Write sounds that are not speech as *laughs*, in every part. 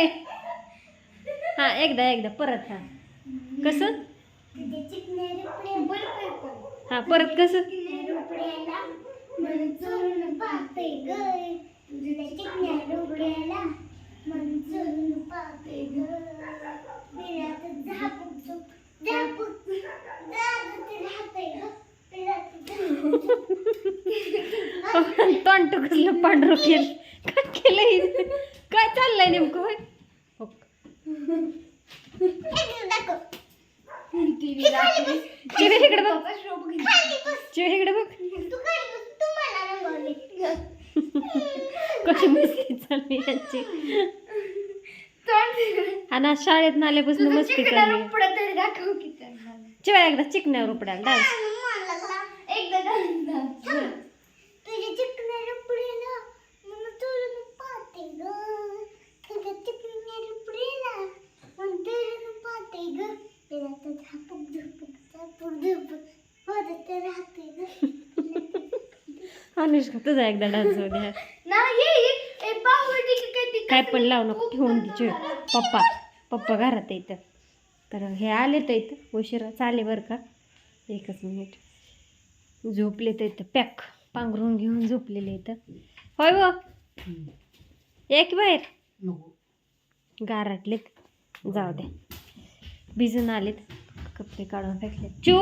चाललंय हा एकदा एकदा परत हा. कसं? हा परत कसं? *laughs* तोंड कसलं पांढरं केलं. काय केलं? काय चाललंय नेमकं? चिवे इकडे बघ चिवे इकडे बघ कशी मस्ती चालली. यांची आणि आज शाळेत आल्यापासून मस्ती चालली तरी दाखव की त्यांना. चिवा एकदा चिकण्यावर उपडाल डान्स. अनुष्का तुझा एकदा डान्स होऊ द्या काय पण लावू नको ठेवून चिवे पप्पा पप्पा घरात येतं तर हे आले तर इथं. उशिरा चाले बरं का? एकच मिनिट झोपले तर इथं. पॅक. पांघरून घेऊन झोपलेले इथं. होय व एक बाहेर. गारटलेत. जाऊ द्या भिजून आलेत. कपडे काढून फेकले चू!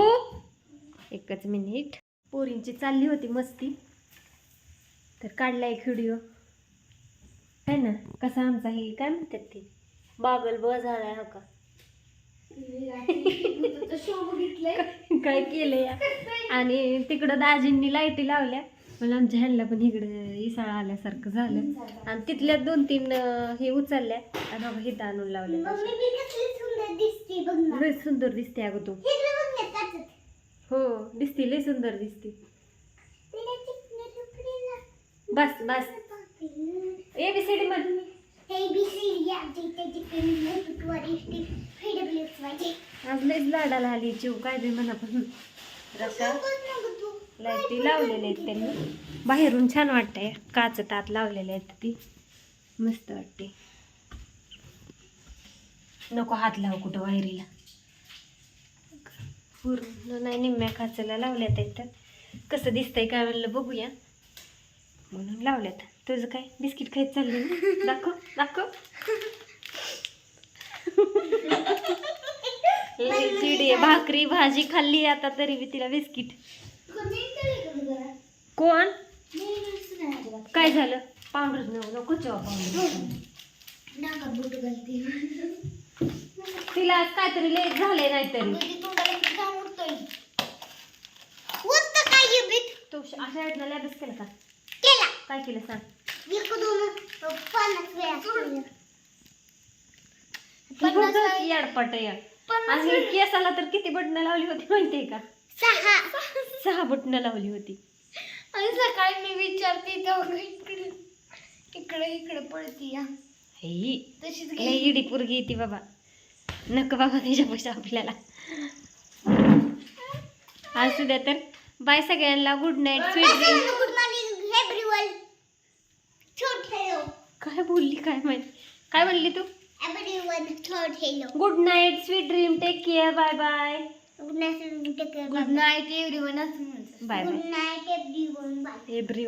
एकच मिनिट. पोरींची चालली होती मस्ती. तर काढला एक व्हिडिओ. आहे ना? कसा आमचा हे काय म्हणतात ते? बागल ब झालाय हो का? *laughs* काय केलं या आणि तिकडं दाजींनी लाईटी लावल्या. मला आमच्या ह्यांना पण इकडं इसाळा आल्यासारखं झालं. आणि तिथल्या दोन तीन हे उचलल्या. आणि हिथं आणून लावल्या सुंदर दिसते अगं तू हिरवे बघ ना काचत हो दिसते लय सुंदर दिसते. बस बस. ए बी सी डी वाजे आज लयच लाडाला आली चिव काय बी म्हणा पण. रसा लाईटी लावलेल्या आहेत त्यांनी. बाहेरून छान वाटतंय. काच तात लावलेले आहेत ती. मस्त वाटते. नको हात लाव कुठं वायरीला. पूर्ण नाही निम्म्या काचेला लावल्यात आहेत तर कसं दिसतंय काय म्हणलं बघूया. म्हणून लावल्यात. तुझं काय? बिस्किट खायचं चाललं ना? दाखव दाखव. चिडी आहे. भाकरी भाजी खाल्ली आता तरी बी तिला बिस्किट. कोण? काय झालं? पावडर नको चवा पावडर तिला आज काहीतरी लेट झाले नाहीतरी. तो श- अशा वेळेला लय अभ्यास केला. का काय केलं सांग? याडपट या आणि केसाला तर किती बटणं लावली होती माहितीये का? सहा. बटणं लावली होती. आणि सकाळी मी विचारते तेव्हा इकडे. इकडे इकडे पडती या ही तशीच इडी पोरगी येते बाबा. नको बाबा त्याच्यापेक्षा आपल्याला. असू द्या तर बाय सगळ्यांना good night sweet dream good morning everyone third hello काय बोलली काय माहिती? काय म्हणली तू? Everyone hello good night sweet dream take care bye bye good night good night everyone असं म्हणतात bye good bye night everyone bye every